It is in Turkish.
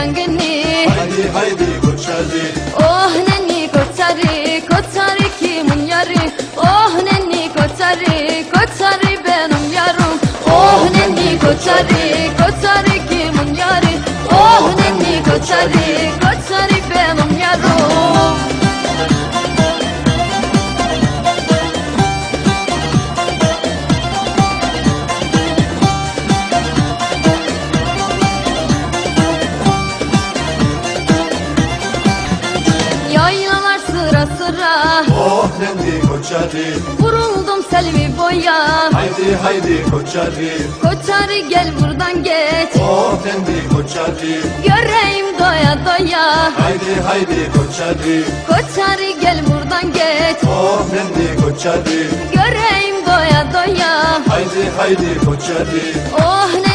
yangını. Haydi haydi koçarı Oh neni koçarı koçarı kimin yarı? Oh neni koçarı koçarı benim yarım. Oh neni koçarı koçarı kimin yarı? Oh neni koçarı sıra sıra Oh nendi koçari Vuruldum selvi boya. Haydi haydi koçari Koçari gel buradan geç. Oh nendi koçari Göreyim doya doya. Haydi haydi koçari Koçari gel buradan geç. Oh nendi koçari Göreyim doya doya. Haydi haydi koçari Oh koçari